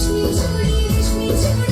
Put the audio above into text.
রেশমি চুড়ি রেশমি চুড়ি